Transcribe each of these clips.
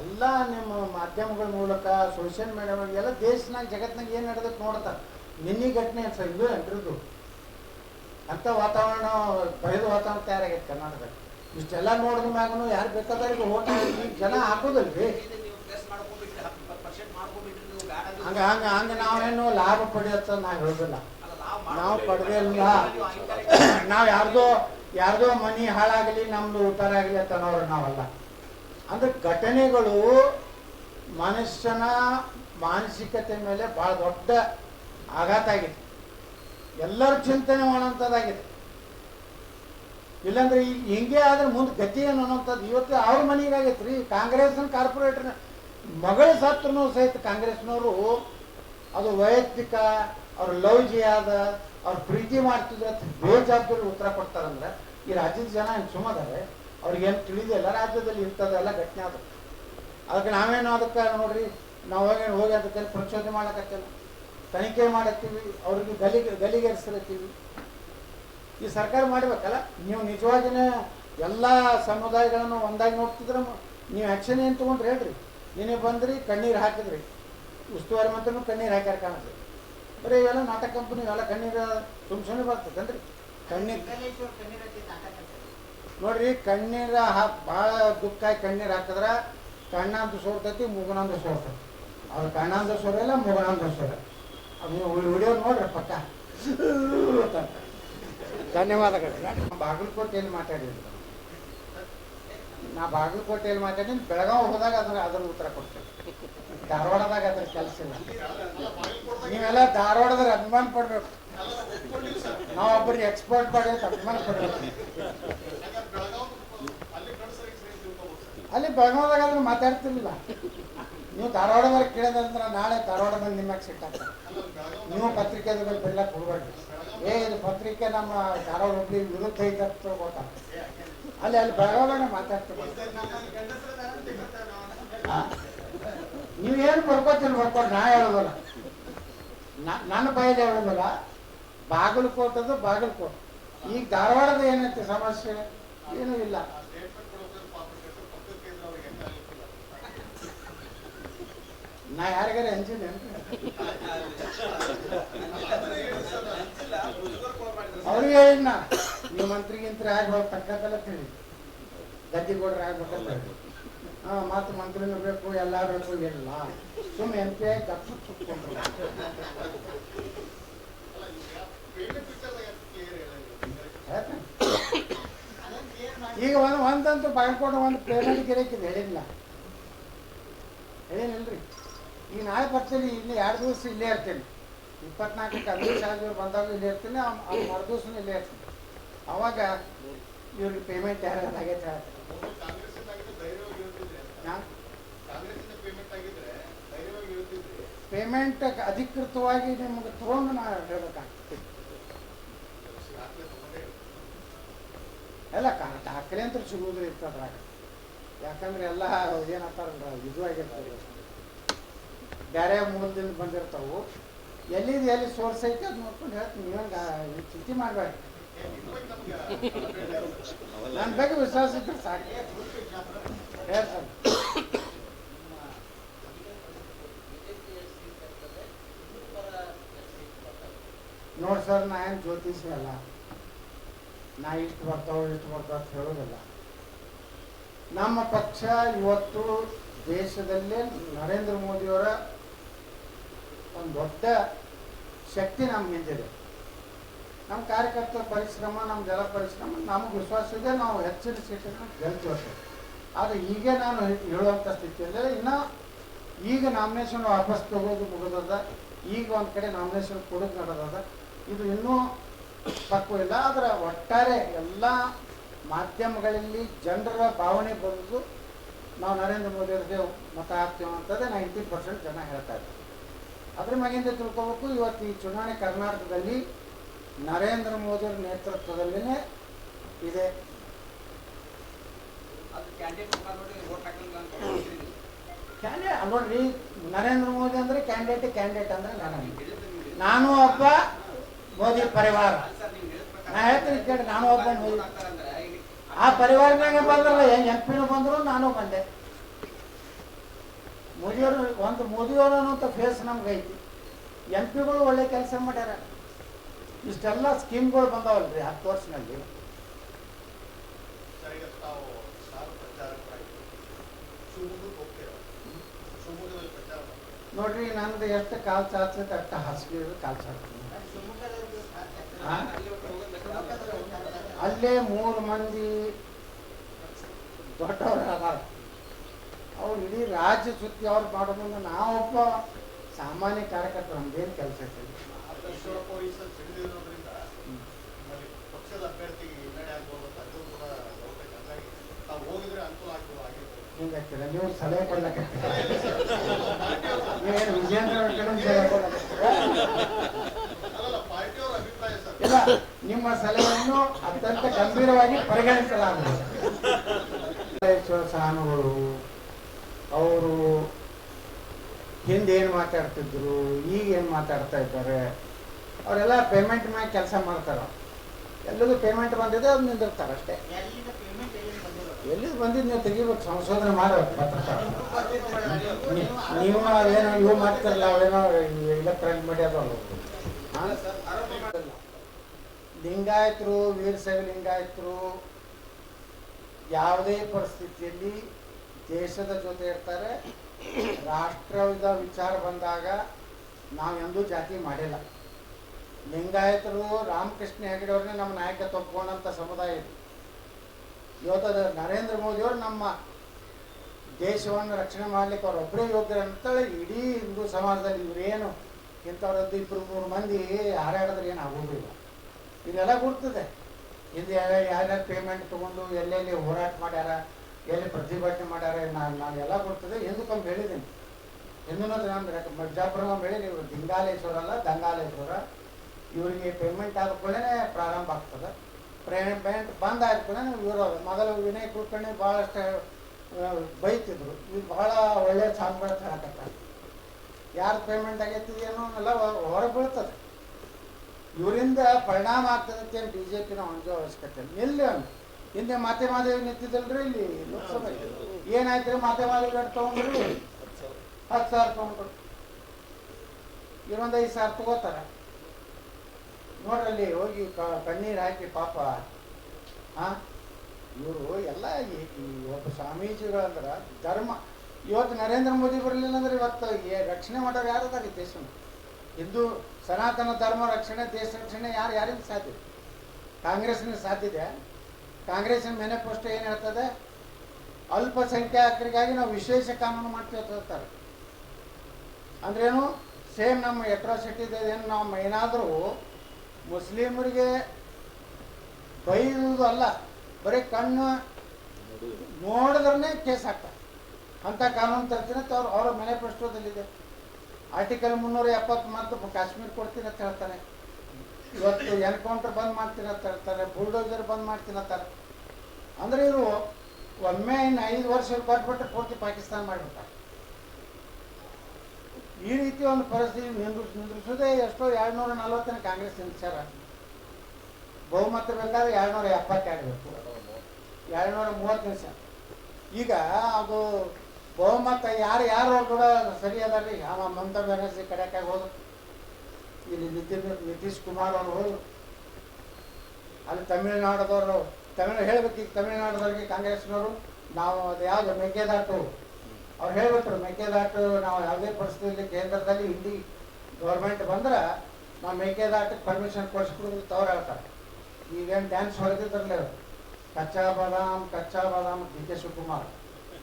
ಎಲ್ಲ ನಿಮ್ಮ ಮಾಧ್ಯಮಗಳ ಮೂಲಕ ಸೋಷಿಯಲ್ ಮೀಡಿಯಾ ಎಲ್ಲ ದೇಶನಾಗ ಜಗತ್ತಿನಾಗ ಏನು ನಡೆದಕ್ಕೆ ನೋಡ್ತಾರೆ ನಿನ್ನೆ ಘಟನೆ ಸರ್ ಇದು ಅನ್ರಿದು ಅಂಥ ವಾತಾವರಣ ಭಯದ ವಾತಾವರಣ ತಯಾರಾಗೈತೆ ಕರ್ನಾಟಕದಲ್ಲಿ. ಇಷ್ಟೆಲ್ಲ ನೋಡಿದ ಮ್ಯಾಗೂ ಯಾರು ಬೇಕಾದ್ರೆ ಓಟ್ ಜನ ಹಾಕೋದಲ್ರಿ. ಹಂಗ ಹಂಗ ಹಂಗ ನಾವೇನು ಲಾಭ ಪಡೆಯತ್ತ ನಾ ಹೇಳೋದಿಲ್ಲ. ನಾವು ಪಡೆದೇ ಇಲ್ಲ. ನೀವು ಯಾರ್ದೋ ಯಾರ್ದೋ ಮನಿ ಹಾಳಾಗಲಿ, ನಮ್ದು ಉತ್ತಾರ ಆಗಲಿ ಅಂತ ನಾವಲ್ಲ. ಅಂದ್ರೆ ಘಟನೆಗಳು ಮನುಷ್ಯನ ಮಾನಸಿಕತೆ ಮೇಲೆ ಬಹಳ ದೊಡ್ಡ ಆಘಾತ ಆಗಿದೆ. ಎಲ್ಲರೂ ಚಿಂತನೆ ಮಾಡುವಂಥದ್ದಾಗಿದೆ ಇಲ್ಲಾಂದ್ರೆ ಈಗ ಹಿಂಗೆ ಆದ್ರೆ ಮುಂದೆ ಗತಿ ಏನು ಅನ್ನೋಂಥದ್ದು ಇವತ್ತು ಅವ್ರ ಮನೆಗೆ ಆಗೈತೆ ರೀ. ಕಾಂಗ್ರೆಸ್ನ ಕಾರ್ಪೊರೇಟರ್ ಮಗಳ ಸಾತ್ರನೂ ಸಹಿತ ಕಾಂಗ್ರೆಸ್ನವರು ಅದು ವೈಯಕ್ತಿಕ, ಅವ್ರ ಲವ್ ಆದ, ಅವ್ರ ಪ್ರೀತಿ ಮಾಡ್ತಿದ್ರೆ ಅಂತ ಬೇಜವಾಬ್ದಾರಿ ಉತ್ತರ ಕೊಡ್ತಾರಂದ್ರೆ ಈ ರಾಜ್ಯದ ಜನ ಏನು ಸುಮ್ಮದಾರೆ? ಅವ್ರಿಗೇನು ತಿಳಿದಿಲ್ಲ ರಾಜ್ಯದಲ್ಲಿ ಇಂಥದ್ದೆಲ್ಲ ಘಟನೆ ಅದು. ಅದಕ್ಕೆ ನಾವೇನು ಅದಕ್ಕೆ ನೋಡ್ರಿ, ನಾವು ಹೋಗಿ ಹೋಗಿ ಅದಕ್ಕೆ ಪ್ರಚೋದನೆ ಮಾಡಕತ್ತಿಲ್ಲ. ತನಿಖೆ ಮಾಡತ್ತೀವಿ, ಅವ್ರಿಗೆ ಗಲಿಗೆ ಗಲಿಗೇರಿಸ್ಲತ್ತೀವಿ. ಈ ಸರ್ಕಾರ ಮಾಡಬೇಕಲ್ಲ? ನೀವು ನಿಜವಾಗಿನೇ ಎಲ್ಲ ಸಮುದಾಯಗಳನ್ನು ಒಂದಾಗಿ ನೋಡ್ತಿದ್ರೆ ನೀವು ಆ್ಯಕ್ಷನ್ ಏನು ತೊಗೊಂಡ್ರಿ ಹೇಳ್ರಿ. ನೀನೇ ಬಂದ್ರಿ, ಕಣ್ಣೀರು ಹಾಕಿದ್ರಿ. ಉಸ್ತುವಾರಿ ಮಂತ್ರಿನೂ ಕಣ್ಣೀರು ಹಾಕ್ಯಾರ ಕಾಣಿಸ್ರಿ ಬರೀ ಇವೆಲ್ಲ ನಾಟಕ ಕಂಪನಿ ಇವೆಲ್ಲ ಕಣ್ಣೀರು ಸುಮ್ ಬರ್ತದೆ ಅಂದ್ರಿ ಕಣ್ಣೀರು ನೋಡ್ರಿ, ಕಣ್ಣೀರ ಬಹಳ ದುಃಖ ಕಣ್ಣೀರು ಹಾಕಿದ್ರೆ ಕಣ್ಣಂದು ಸೋರ್ತೈತಿ ಮೂಗನಂದು ಸೋರ್ತೈತಿ. ಅವ್ರ ಕಣ್ಣಂದು ಸೋರಲ್ಲ ಮೂಗನಂದು ಸೋರ ಅದು ನೀವು ವಿಡಿಯೋ ನೋಡ್ರಿ ಪಕ್ಕ. ಧನ್ಯವಾದಗಳು. ಬಾಗಲಕೋಟೆಯಲ್ಲಿ ಮಾತಾಡಿದ್ರು ನಾ ಬಾಗಲಕೋಟೆಯಲ್ಲಿ ಮಾತಾಡಿನಿ ಬೆಳಗಾವ್ ಹೋದಾಗ ಅದ್ರ ಅದ್ರ ಉತ್ತರ ಕೊಡ್ತೇನೆ. ಧಾರವಾಡದಾಗ ಅದ್ರ ಕೆಲಸ ಇಲ್ಲ. ನೀವೆಲ್ಲ ಧಾರವಾಡದ ಅಭಿಮಾನ ಪಡ್ಬೇಕು. ನಾವು ಒಬ್ಬರಿಗೆ ಎಕ್ಸ್ಪರ್ಟ್ ಮಾಡಿ ಅಭಿಮಾನ ಪಡ್ಬೇಕು. ಅಲ್ಲಿ ಬೆಳಗಾವದಾಗ ಆದ್ರೆ ಮಾತಾಡ್ತಿರ್ಲಿಲ್ಲ. ನೀವು ಧಾರವಾಡದಾಗ ಕೇಳಿದಂದ್ರೆ ನಾಳೆ ಧಾರವಾಡ ಬಂದು ನಿಮ್ಗೆ ಸಿಟ್ಟಾಗ್ತಾರೆ ನೀವು ಪತ್ರಿಕೆದಾಗ ಬೆಳ್ಳಕ್ಕೆ ಹೋಗ್ಬೇಡ್ರಿ ಏ, ಇದು ಪತ್ರಿಕೆ ನಮ್ಮ ಧಾರವಾಡ ಹುಬ್ಳಿ ವಿರುದ್ಧ ಐತೆ ಅಂತ ಗೊತ್ತಾ? ಅಲ್ಲಿ ಅಲ್ಲಿ ಬೆಳಗಾವದಾಗ ಮಾತಾಡ್ತೀವಿ ನೀವು ಏನು ಬರ್ಕೋತೀನಿ ಬರ್ಕೊಂಡು ನಾ ಹೇಳೋದಲ್ಲ. ನನ್ನ ಬಾಯಲ್ಲಿ ಹೇಳೋದಲ್ಲ, ಬಾಗಲಕೋಟದು ಬಾಗಲಕೋಟೆ. ಈಗ ಧಾರವಾಡದ ಏನೈತೆ ಸಮಸ್ಯೆ? ಏನೂ ಇಲ್ಲ. ನಾ ಯಾರಿಗಾರ ಅಂಜಿನಿ ಅವ್ರಿಗೆ ಹೇಳಿನ ನೀವು ಮಂತ್ರಿಗಿಂತ ಆಗಿ ಹೋಗಿ ತಕ್ಕಂತಲ್ಲ ತಿಳಿ ಗದ್ದಿಗೌಡ್ರು ಆಗ್ಬೇಕಂತ ಹೇಳಿ ಹಾ ಮಾತು ಮಂತ್ರಿನೂ ಬೇಕು ಎಲ್ಲ ಬೇಕು ಇಲ್ಲ ಸುಮ್ಮನೆ ಎಂ ಪಿ ಆಗಿ ಈಗ ಒಂದು ಒಂದಂತೂ ಬಾಗಲಕೋಟೆ ಒಂದು ಪೇಮೆಂಟ್ ಗಿರಕಿದೆ ಹೇಳಿಲ್ಲ ಹೇಳಿನಿಲ್ರಿ ಈಗ ನಾಳೆ ಬರ್ತೀನಿ ಇಲ್ಲಿ ಎರಡು ದಿವಸ ಇಲ್ಲೇ ಇರ್ತೀನಿ. ಇಪ್ಪತ್ನಾಲ್ಕಕ್ಕೆ ಅಮಿತ್ ಶಾಜಿಯವ್ರು ಬಂದಾಗ ಇಲ್ಲೇ ಇರ್ತೀನಿ ಮರು ದಿವಸ ಇಲ್ಲೇ ಇರ್ತೀನಿ. ಅವಾಗ ಇವ್ರಿಗೆ ಪೇಮೆಂಟ್ ಯಾರಾಗೈತೆ ಆಗೈತೆ ಹೇಳ್ತೀನಿ ಪೇಮೆಂಟ್ ಅಧಿಕೃತವಾಗಿ ನಿಮ್ಗೆ ತಗೊಂಡು ನಾ ಹೇಳ್ಬೇಕಾಗ್ತದೆ. ಎಲ್ಲ ದಾಖಲೆ ಅಂತ ಸಿಗುವುದು ಇರ್ತದ್ರಾಗ ಯಾಕಂದ್ರೆ ಎಲ್ಲ ಏನಂತಾರಲ್ಲ ಇದು ಆಗಿರ್ತದೆ. ಬೇರೆ ಮೂಲದಿಂದ ಬಂದಿರ್ತಾವೆ. ಎಲ್ಲಿದು ಎಲ್ಲಿ ಸೋರ್ಸ್ ಐತೆ ಅದು ನೋಡ್ಕೊಂಡು ಹೇಳ್ತೀನಿ. ನೀವು ಚಿಂತೆ ಮಾಡಬೇಡಿ. ನನ್ನ ಬಗ್ಗೆ ವಿಶ್ವಾಸ ಇದ್ರೆ ಸಾಕು. ಹೇಳ್ತಾರೆ ನೋಡಿ ಸರ್, ನಾ ಏನು ಜ್ಯೋತಿಷಿ ಅಲ್ಲ. ನಾ ಇಷ್ಟು ಬರ್ತಾವ ಇಷ್ಟು ಬರ್ತಾವ ಅಂತ ಹೇಳೋದಿಲ್ಲ. ನಮ್ಮ ಪಕ್ಷ ಇವತ್ತು ದೇಶದಲ್ಲೇ ನರೇಂದ್ರ ಮೋದಿಯವರ ಒಂದು ದೊಡ್ಡ ಶಕ್ತಿ ನಮ್ಗೆ ಹಿಂದಿದೆ ನಮ್ಮ ಕಾರ್ಯಕರ್ತರ ಪರಿಶ್ರಮ ನಮ್ಮ ಜಲ ಪರಿಶ್ರಮ, ನಮಗೆ ವಿಶ್ವಾಸ ನಾವು ಹೆಚ್ಚಿನ ಸೀಟನ್ನು ಗೆಲ್ತೀವಿ ಆದರೆ ಈಗ ನಾನು ಹೇಳುವಂಥ ಸ್ಥಿತಿಯಲ್ಲಿ ಇನ್ನು ಈಗ ನಾಮಿನೇಷನ್ ವಾಪಸ್ ತಗೋದು ಮುಗಿದದ, ಈಗ ಒಂದು ಕಡೆ ನಾಮಿನೇಷನ್ ಕೊಡೋದು ನಡೆದದ. ಇದು ಇನ್ನೂ ತಪ್ಪು ಇಲ್ಲ, ಆದರೆ ಒಟ್ಟಾರೆ ಎಲ್ಲ ಮಾಧ್ಯಮಗಳಲ್ಲಿ ಜನರ ಭಾವನೆ ಬಂದು ನಾವು ನರೇಂದ್ರ ಮೋದಿ ಮತ ಹಾಕ್ತೀವಿ ಅಂತದೇ ನೈಂಟಿ ಪರ್ಸೆಂಟ್ ಜನ ಹೇಳ್ತಾ ಇದ್ದಾರೆ. ಅದ್ರ ಮ್ಯಾಗಿಂದ ತಿಳ್ಕೊಬೇಕು ಇವತ್ತು ಈ ಚುನಾವಣೆ ಕರ್ನಾಟಕದಲ್ಲಿ ನರೇಂದ್ರ ಮೋದಿ ನೇತೃತ್ವದಲ್ಲೇ ನೇತೃತ್ವದಲ್ಲಿನೇ ಇದೆ. ಕ್ಯಾಂಡಿಡೇಟ್ ನೋಡ್ರಿ ನರೇಂದ್ರ ಮೋದಿ ಅಂದ್ರೆ ಕ್ಯಾಂಡಿಡೇಟ್ ಕ್ಯಾಂಡಿಡೇಟ್ ಅಂದ್ರೆ ನಾನು. ನಾನು ಒಬ್ಬ ಮೋದಿ ಪರಿವಾರ. ನಾ ಹೇಳ್ತೀನಿ ಕೇಳಿ ನಾನು ಒಬ್ಬ ಮೋದಿ. ಆ ಪರಿವಾರನಾಗ ಬಂದ್ರಲ್ಲ ಎಂ ಪಿನೂ ಬಂದ್ರು ನಾನು ಬಂದೆ. ಮೋದಿಯವರು ಒಂದು ಮೋದಿಯವರು ಅನ್ನೋಂಥ ಫೇಸ್ ನಮ್ಗೆ ಐತಿ ಎಂ ಪಿಗಳು ಒಳ್ಳೆ ಕೆಲಸ ಮಾಡ್ಯಾರ. ಇಷ್ಟೆಲ್ಲ ಸ್ಕೀಮ್ಗಳು ಬಂದಾವಲ್ರಿ ಹತ್ತು ವರ್ಷನಲ್ಲಿ ನೋಡ್ರಿ ನಂದು ಎಷ್ಟು ಕಾಲ್ ಚಾಚತ್ತೆ ಅಷ್ಟು ಹಾಸಿಗೆ ಕಾಲ್ ಚಾಚ್ತೀನಿ? ಅಲ್ಲೇ ಮೂರು ಮಂದಿ ದೊಡ್ಡವರು ಅದಾರ ಅವ್ರು ಇಡೀ ರಾಜ್ಯ ಸುತ್ತಿ ಅವ್ರು ಮಾಡೋದ್ರಿಂದ ನಾವೊಬ್ಬ ಸಾಮಾನ್ಯ ಕಾರ್ಯಕರ್ತರು ನಮ್ದೇನು ಕೆಲಸ ಇರ್ತೀವಿ ನೀವು ಸಲಹೆ ಕೊಡ್ಲಕ್ಕೆ ವಿಜೇಂದ್ರ ಇಲ್ಲ, ನಿಮ್ಮ ಸಲಹೆಯನ್ನು ಅತ್ಯಂತ ಗಂಭೀರವಾಗಿ ಪರಿಗಣಿಸಲಾಗುವುದು. ಸಾನುಗಳು ಅವರು ಹಿಂದೆ ಏನು ಮಾತಾಡ್ತಿದ್ರು ಈಗ ಏನು ಮಾತಾಡ್ತಾ ಇದ್ದಾರೆ, ಅವರೆಲ್ಲ ಪೇಮೆಂಟ್ ಮ್ಯಾಗ ಕೆಲಸ ಮಾಡ್ತಾರೆ. ಎಲ್ಲದೂ ಪೇಮೆಂಟ್ ಬಂದಿದೆ ಅದು ನಿಂದಿರ್ತಾರೆ ಅಷ್ಟೇ. ಎಲ್ಲಿದು ಬಂದಿದ್ದು ನೀವು ತೆಗಿಬೇಕು, ಸಂಶೋಧನೆ ಮಾಡಬೇಕು ನೀವು ಅವೇನೋ ಇವು ಮಾಡ್ತಿರಲ್ಲ ಅವೇನೋ ಇಲೆಕ್ಟ್ರಾನಿಕ್ ಮೀಡಿಯಾದವರು ಲಿಂಗಾಯತರು, ವೀರಶೈವ ಲಿಂಗಾಯತರು, ಯಾವುದೇ ಪರಿಸ್ಥಿತಿಯಲ್ಲಿ ದೇಶದ ಜೊತೆ ಇರ್ತಾರೆ. ರಾಷ್ಟ್ರದ ವಿಚಾರ ಬಂದಾಗ ನಾವು ಎಂದೂ ಜಾತಿ ಮಾಡಿಲ್ಲ. ಲಿಂಗಾಯತರು ರಾಮಕೃಷ್ಣ ಹೆಗಡೆ ಅವ್ರನ್ನೇ ನಮ್ಮ ನಾಯಕತ್ವ ಒಪ್ಕೊಂಡಂಥ ಸಮುದಾಯ ಇದು. ಇವತ್ತದ ನರೇಂದ್ರ ಮೋದಿಯವರು ನಮ್ಮ ದೇಶವನ್ನು ರಕ್ಷಣೆ ಮಾಡ್ಲಿಕ್ಕೆ ಅವರೊಬ್ಬರೇ ಒಬ್ಬರೇ ಯೋಗ್ಯರು ಅಂತೇಳಿ ಇಡೀ ಹಿಂದೂ ಸಮಾಜದಲ್ಲಿ ಇವರೇನು ಇಂಥವ್ರದ್ದು ಇಬ್ಬರು ಮೂರು ಮಂದಿ ಹಾರಾಡಿದ್ರೆ ಏನು ಆಗೋದಿಲ್ಲ. ಇದೆಲ್ಲ ಗುರ್ತದೆ. ಇದು ಯಾರ್ಯಾರು ಪೇಮೆಂಟ್ ತೊಗೊಂಡು ಎಲ್ಲೆಲ್ಲಿ ಹೋರಾಟ ಮಾಡ್ಯಾರ ಎಲ್ಲಿ ಪ್ರತಿಭಟನೆ ಮಾಡ್ಯಾರ, ನಾನು ನಾನು ಎಲ್ಲ ಗುರ್ತದೆ ಹಿಂದಕ್ಕೊಮ್ಮೆ ಹೇಳಿದ್ದೀನಿ. ಹಿಂದೂ ನಾನು ಮಜ್ಜಾಪುರ ಹೇಳಿ ಇವರು ದಿಂಗಾಲೇಶ್ವರ ಅಲ್ಲ, ದಂಗಾಲೇಶ್ವರ. ಇವರಿಗೆ ಪೇಮೆಂಟ್ ಆದ ಕೂಡಲೇ ಪ್ರಾರಂಭ ಆಗ್ತದೆ. ಪೇಮೆಂಟ್ ಬಂದ್ ಆದ ಕೂಡಲೇ ಇವರು ಮೊದಲು ವಿನಯ್ ಕುಲಕರ್ಣಿ ಭಾಳಷ್ಟು ಬೈತಿದ್ರು. ಈಗ ಬಹಳ ಒಳ್ಳೆಯ ಸಾಂಗ್ಗಳು ಹೇಳಕತ್ತಾರೆ ಯಾರು ಪೇಮೆಂಟ್ ಆಗೈತಿ ಏನೋ ಎಲ್ಲ ಹೊರ ಬೀಳ್ತದೆ. ಇವರಿಂದ ಪರಿಣಾಮ ಆಗ್ತದೆ ಅಂತ ಬಿ ಜೆ ಪಿನ ಒಂದು ಅವಶ್ಯಕತೆ ಇಲ್ಲ. ಅವ್ನು. ಹಿಂದೆ ಮಾತೆ ಮಾದೇವಿ ನಿಂತಿದ್ದಲ್ರಿ ಇಲ್ಲಿ ಲೋಕಸಭೆ. ಏನಾಯ್ತು ಮಾತೆ ಮಾದೇವಿ ಗಡ್ ತಗೊಂಡ್ರಿ? ಹತ್ತು ಸಾವಿರ ತಗೊಂಡ್ರು. ಇನ್ನೊಂದು ಐದು ಸಾವಿರ ತಗೋತಾರ. ನೋಡ್ರಲ್ಲಿ ಹೋಗಿ ಕಣ್ಣೀರು ಹಾಕಿ ಪಾಪ. ಹಾ ಇವರು ಎಲ್ಲ ಒಬ್ಬ ಸ್ವಾಮೀಜಿಗಳಂದ್ರೆ ಧರ್ಮ. ಇವತ್ತು ನರೇಂದ್ರ ಮೋದಿ ಬರಲಿಲ್ಲ ಅಂದ್ರೆ ಇವತ್ತು ರಕ್ಷಣೆ ಮಾಡೋರು ಯಾರು ಅದಾರ ಈ ದೇಶನ? ಹಿಂದೂ ಸನಾತನ ಧರ್ಮ ರಕ್ಷಣೆ, ದೇಶ ರಕ್ಷಣೆ ಯಾರು ಯಾರಿಗೂ ಸಾಧ್ಯ? ಕಾಂಗ್ರೆಸ್ನ ಸಾಧ್ಯ ಇದೆ ಕಾಂಗ್ರೆಸ್ಸಿನ ಮ್ಯಾನಿಫೆಸ್ಟೋ ಏನು ಹೇಳ್ತದೆ? ಅಲ್ಪಸಂಖ್ಯಾತರಿಗಾಗಿ ನಾವು ವಿಶೇಷ ಕಾನೂನು ಮಾಡ್ತೀವಿ ಅಂತ ಹೇಳ್ತಾರೆ. ಅಂದ್ರೇನು? ಸೇಮ್ ನಮ್ಮ ಎಟ್ರಾಸಿಟಿ ಏನು? ನಾವು ಏನಾದರೂ ಮುಸ್ಲಿಮರಿಗೆ ಬೈದು ಅಲ್ಲ, ಬರೀ ಕಣ್ಣು ನೋಡಿದ್ರೆ ಕೇಸ್ ಹಾಕ್ತಾರೆ. ಅಂಥ ಕಾನೂನು ತರ್ತೀನಿ ಅಂತ ಅವ್ರು ಅವರ ಮೆನಿಫೆಸ್ಟೋದಲ್ಲಿದೆ ಆರ್ಟಿಕಲ್ ಮುನ್ನೂರ ಎಪ್ಪತ್ತು ಮತ್ತು ಕಾಶ್ಮೀರ ಕೊಡ್ತೀನಿ ಅಂತ ಹೇಳ್ತಾನೆ ಇವತ್ತು ಎನ್ಕೌಂಟರ್ ಬಂದ್ ಮಾಡ್ತೀನಿ ಅಂತ ಹೇಳ್ತಾರೆ ಬುಲ್ಡೋಸರ್ ಬಂದ್ ಮಾಡ್ತೀನಿ ಅಂತಾರೆ ಅಂದ್ರೆ ಇವರು ಒಮ್ಮೆ ಇನ್ನು ಐದು ವರ್ಷ ಕೊಟ್ಬಿಟ್ರೆ ಪೂರ್ತಿ ಪಾಕಿಸ್ತಾನ ಮಾಡಿಬಿಟ್ಟ ಈ ರೀತಿ ಒಂದು ಪರಿಸ್ಥಿತಿ ನಿಂದ್ರಿಸ್, ನಿಂದ್ರಿಸೋದೇ ಎಷ್ಟೋ ಎರಡ್ನೂರ ನಲವತ್ತನೇ ಕಾಂಗ್ರೆಸ್ ನಿಲ್ಸ್ಯಾರ ಬಹುಮತ ಬೇಕಾದ್ರೆ ಎರಡ್ನೂರ ಎಪ್ಪತ್ತೆರಡು ಬೇಕು ಎರಡ್ನೂರ ಮೂವತ್ತು ನಿಮಿಷ ಈಗ ಅದು ಬಹುಮತ ಯಾರು ಯಾರು ಕೂಡ ಸರಿ ಅದಾರ್ರಿ. ಅವ ಮಮತಾ ಬ್ಯಾನರ್ಜಿ ಕಡೆಕಾಗಿ ಹೋದ್ರು. ಇಲ್ಲಿ ನಿತಿನ್ ನಿತೀಶ್ ಕುಮಾರ್ ಅವರು, ಅಲ್ಲಿ ತಮಿಳುನಾಡದವರು, ತಮಿಳು ಹೇಳ್ಬೇಕು ಈಗ ತಮಿಳುನಾಡದವ್ರಿಗೆ ಕಾಂಗ್ರೆಸ್ನವರು, ನಾವು ಅದು ಯಾವುದು ಮೇಕೆದಾಟು? ಅವ್ರು ಹೇಳ್ಬಿಟ್ರು, ಮೇಕೆದಾಟು ನಾವು ಯಾವುದೇ ಪರಿಸ್ಥಿತಿಯಲ್ಲಿ ಕೇಂದ್ರದಲ್ಲಿ ಹಿಂದಿ ಗೌರ್ಮೆಂಟ್ ಬಂದ್ರೆ ನಾವು ಮೇಕೆದಾಟಕ್ಕೆ ಪರ್ಮಿಷನ್ ಕೊಡಿಸ್ಕೊಡೋದು ತವ್ರು ಹೇಳ್ತಾರೆ ಈಗೇನು ಡ್ಯಾನ್ಸ್ ಹೊಡೆದಿದ್ರಲ್ಲ. ಕಚ್ಚಾ ಬಾದಾಮ್ ಕಚ್ಚಾ ಬಾದಾಮ್, ಡಿ ಕೆ ಶಿವಕುಮಾರ್.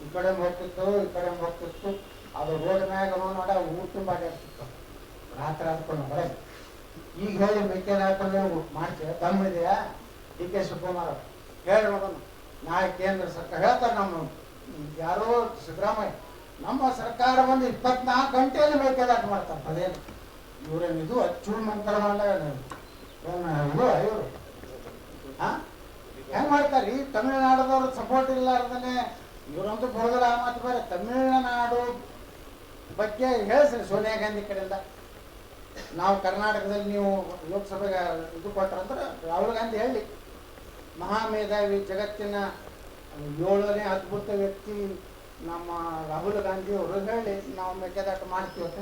ಈ ಕಡೆ ಹೋಗ್ತಿತ್ತು, ಈ ಕಡೆ ಹೋಗ್ತಿತ್ತು. ಅದು ರೋಡ್ ಮ್ಯಾಗ ನೋಡ ಊಟ ತುಂಬ ರಾತ್ರಿ ಆದ್ಕೊಂಡು ಬರೋದು ಈಗ ಹೇಳಿ ಮೆಕ್ಕೆದಾಟ ಹಾಕೊಂಡು ಮಾಡ್ತೀವಿ ತಮ್ಮಿದೆಯಾ ಡಿ ಕೆ ಶಿವಕುಮಾರ್ ಹೇಳಿ ನೋಡೋಣ ನಾಳೆ ಕೇಂದ್ರ ಸರ್ಕಾರ ಹೇಳ್ತಾರೆ ನಮ್ಮ ಯಾರೋ ಸಿದ್ದರಾಮಯ್ಯ, ನಮ್ಮ ಸರ್ಕಾರ ಒಂದು ಇಪ್ಪತ್ನಾಲ್ಕು ಗಂಟೆಯಲ್ಲಿ ಮೇಕೆದಾಟ ಮಾಡ್ತಾರೆ. ಅದೇನು? ಇವ್ರೇನು ಇದು ಅಚ್ಚು ಮಂತ್ರ ಇದು ಇವರು? ಹಾ ಹೆಂಗ್ ಈ ತಮಿಳುನಾಡದವ್ರು ಸಪೋರ್ಟ್ ಇಲ್ಲಾರ್ದನೆ ಇವರಂತೂ ಬರೋದಿಲ್ಲ ಮಾತು ಬೇರೆ. ತಮಿಳುನಾಡು ಬಗ್ಗೆ ಹೇಳಿಸ್ರಿ ಸೋನಿಯಾ ಗಾಂಧಿ ಕಡೆಯಿಂದ. ನಾವು ಕರ್ನಾಟಕದಲ್ಲಿ ನೀವು ಲೋಕಸಭೆಗೆ ಇದು ಕೊಟ್ಟರಂದ್ರೆ ರಾಹುಲ್ ಗಾಂಧಿ ಹೇಳಿ, ಮಹಾಮೇಧಾವಿ ಜಗತ್ತಿನ ಏಳನೇ ಅದ್ಭುತ ವ್ಯಕ್ತಿ ನಮ್ಮ ರಾಹುಲ್ ಗಾಂಧಿ ಅವರು ಹೇಳಿ, ನಾವು ಮೆಕ್ಕೆದಾಟ ಮಾಡ್ತೀವಿ ಅಂತ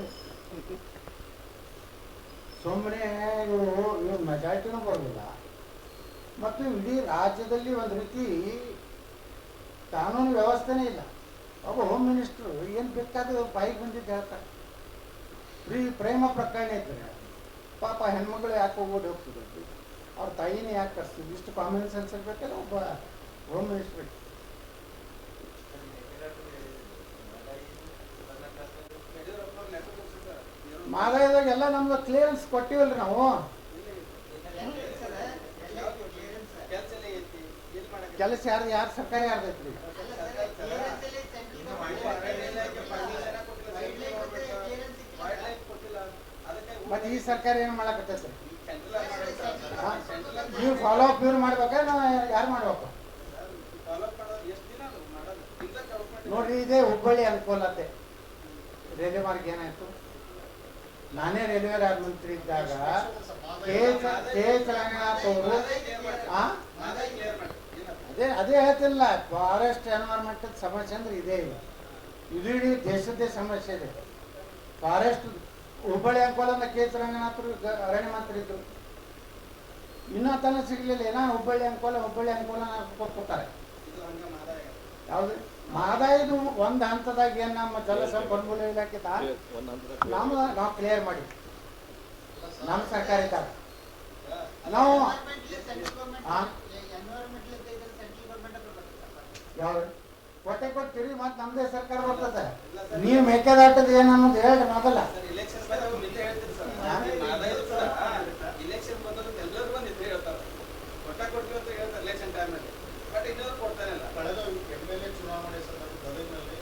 ಸುಮ್ಮನೆ ಇವರು, ಇವ್ರು ಮೆಜಾರಿಟಿನೂ ಬರೋದಿಲ್ಲ ಮತ್ತು ಇಡೀ ರಾಜ್ಯದಲ್ಲಿ ಒಂದು ರೀತಿ ಕಾನೂನು ವ್ಯವಸ್ಥೆನೇ ಇಲ್ಲ. ಒಬ್ಬ ಹೋಮ್ ಮಿನಿಸ್ಟ್ರು ಏನು ಬೇಕಾದ್ರೆ ಬಾಯಿಗೆ ಬಂದಿದ್ದು ಹೇಳ್ತಾರೆ ಪ್ರೀ ಪ್ರೇಮ ಪ್ರಕರಣ ಇದ್ರೆ ಪಾಪ ಹೆಣ್ಮಗಳು ಯಾಕೆ ಓಡಿ ಹೋಗ್ತಿದ್ರು. ಅವ್ರ ತಾಯಿನೇ ಯಾಕೆ ಕರ್ಸ್ತೀವಿ ಇಷ್ಟು ಕಾಮನ್ ಸೆನ್ಸ್ ಇರ್ಬೇಕಲ್ಲ ಒಬ್ಬ ಹೋಮ್ ಮಿನಿಸ್ಟರ್ ಮಾದಾಯದಾಗ ಎಲ್ಲ ನಮ್ದು ಕ್ಲಿಯರೆನ್ಸ್ ಕೊಟ್ಟಿವಲ್ರಿ ನಾವು. ಕೆಲಸ ಯಾರ್ದು ಯಾರು ಸರ್ಕಾರ ಯಾರ್ದೈತ್ರಿ ಮತ್ತೆ ಈ ಸರ್ಕಾರ ಏನು ಮಾಡಕತ್ತೈತೆ? ನೀವು ಫಾಲೋ ಅಪ್ ಇವ್ರು ಮಾಡ್ಬೇಕಾ ನಾವು ಯಾರು ಮಾಡ್ಬೇಕು? ನೋಡ್ರಿ, ಇದೇ ಹುಬ್ಬಳ್ಳಿ ಅನುಕೂಲತೆ. ರೈಲ್ವೆ ಮಾರ್ಗ ಏನಾಯ್ತು? ನಾನೇ ರೈಲ್ವೆ ರಾಜ್ ಮಂತ್ರಿ ಇದ್ದಾಗ ಅವರು ಅದೇ ಅದೇ ಹೇಳ್ತಿಲ್ಲ, ಫಾರೆಸ್ಟ್ ಎನ್ವೈರ್ಮೆಂಟ್ ಸಮಸ್ಯೆ ಅಂದ್ರೆ ಇದೇ ಇಲ್ಲ. ಇದು ಇಡೀ ದೇಶದ್ದೇ ಸಮಸ್ಯೆ ಇದೆ. ಫಾರೆಸ್ಟ್ ಹುಬ್ಬಳ್ಳಿ ಅಂಕೋಲನ ಕೆ ರಂಗನಾಥರು ಗ- ಅರಣ್ಯ ಮಂತ್ರಿ ಇದ್ರು. ಇನ್ನೂ ತನ ಸಿಗ್ಲಿಲ್ಲ. ಏನೋ ಹುಬ್ಬಳ್ಳಿ ಅಂಕೋಲ ಹುಬ್ಬಳ್ಳಿ ಅಂಕೋಲ ಕೊಟ್ಕೊತಾರೆ ಯಾವ್ದು? ಮಹದಾಯದ ಒಂದ್ ಹಂತದಾಗ ಏನು ನಮ್ಮ ಜಲಸಂಪನ್ಮೂಲ ಇಲಾಖೆದ ಒಂದು ಹಂತದ ನಮ್ಮ ನಾವು ಕ್ಲಿಯರ್ ಮಾಡಿ. ನಮ್ಮ ಸರ್ಕಾರ ಇದ್ದಾರೆ. ನಾವು ಆ? ಯಾವ್ದು? ಕೊಟ್ಟೆ ಕೊಡ್ತೀರಿ ಮತ್ತೆ ನಮ್ದೇ ಸರ್ಕಾರ ಬರ್ತದೆ. ನೀವು ಮೇಕೆದಾಟದ ಏನು ಹೇಳಿ ಹೇಳ್ರಿ ಮೊದಲ. ಇಲೆಕ್ಷನ್ ಬಂದ್ರೆ ಎಲ್ಲರೂ ಬಂದು ಹೇಳ್ತಾರೆ ಕೊಟ್ಟ ಕೊಡ್ತೀವಿ ಅಂತ ಹೇಳ್ತಾರೆ ಇಲೆಕ್ಷನ್ ಟೈಮಲ್ಲಿ ಬಟ್ ಇನ್ನೊಂದು ಕೊಡ್ತಾನೆ ಇಲ್ಲ ಕಳೆದ ಎಂ ಎಲ್ ಎ ಚುನಾವಣೆ ಸಂದರ್ಭ ಗದಗಿನಲ್ಲಿ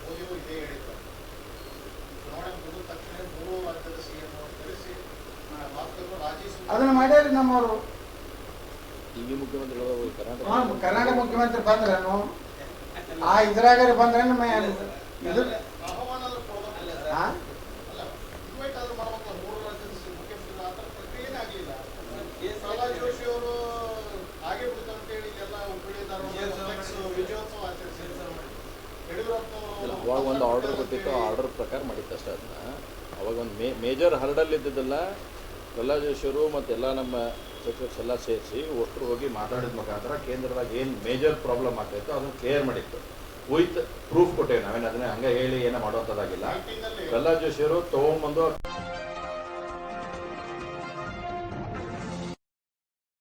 ಮೋದಿಯವರು ಇದೇ ಹೇಳಿದ್ದಾರೆ ಚುನಾವಣೆ ಮುಗಿದ ತಕ್ಷಣ ಮೂರು ರಾಜ್ಯದ ಸಿಎಂ ಕರೆಸಿ ಮಾತುಕತೆ ರಾಜಿ ಸುಮ್ಮನೆ ಅದನ್ನ ಮಾಡ್ಯಾರಿ ನಮ್ಮವರು ಕರ್ನಾಟಕ ಮುಖ್ಯಮಂತ್ರಿ ಬಂದ್ರೇನು ಆ ಇದ್ರಾಗ ಬಂದ್ರೆ ಇದು ಆಹ್ವಾನ ಆದ್ರೂ ಕೊಡ್ಬೇಕು. ಅಲ್ಲ ಆ? ಅಲ್ಲ ಇನ್ವೈಟ್ ಆದ್ರೂ ಮಾಡ್ಬೇಕಲ್ಲ ಮೂರು ರಾಜ್ಯದ ಸಿ- ಮುಖ್ಯಮಂತ್ರಿಗಳು ಆ ಥರ ಪ್ರಕ್ರಿಯೆನೇ ಆಗಲಿಲ್ಲ ಕೇಸ್ ಪ್ರಹ್ಲಾದ್ ಜೋಶಿ ಅವರು ಹಾಗೆ ಬಿಡ್ತಾರೆ ಅಂತ ಹೇಳಿ ಎಲ್ಲ ಹುಬ್ಬಳ್ಳಿ ಧಾರವಾಡ ವಿಜಯೋತ್ಸವ ಆಚರಿಸಿದ್ರು ಯಡಿಯೂರಪ್ಪ ಇಲ್ಲ, ಅವಾಗ ಒಂದು ಆರ್ಡರ್ ಕೊಟ್ಟಿತ್ತು ಆ ಆರ್ಡರ್ ಪ್ರಕಾರ ಮಾಡಿತ್ತು ಅಷ್ಟೇ ಅದನ್ನ. ಅವಾಗ ಒಂದು ಮೇ ಮೇಜರ್ ಹರ್ಡಲ್ ಇದ್ದಿದ್ದಲ್ಲ ಪ್ರಹ್ಲಾದ್ ಮತ್ತು ಎಲ್ಲ ನಮ್ಮ ಸಚಿವರ್ಸ್ ಎಲ್ಲ ಸೇರಿಸಿ ಒಟ್ಟರು ಹೋಗಿ ಮಾತಾಡಿದ ಮುಖಾಂತರ ಕೇಂದ್ರದಾಗ ಏನು ಮೇಜರ್ ಪ್ರಾಬ್ಲಮ್ ಆಗ್ತಾಯಿತ್ತು ಅದನ್ನು ಕ್ಲಿಯರ್ ಮಾಡಿತ್ತು. ವಿತ್ ಪ್ರೂಫ್ ಕೊಟ್ಟೇವೆ ನಾವೇನು ಅದನ್ನ ಹಂಗೆ ಹೇಳಿ ಏನೋ ಮಾಡೋಂಥದ್ದಾಗಿಲ್ಲ. ಕಲ್ಲಾಜೇಶ್ವರು ತೊಗೊಂಬಂದು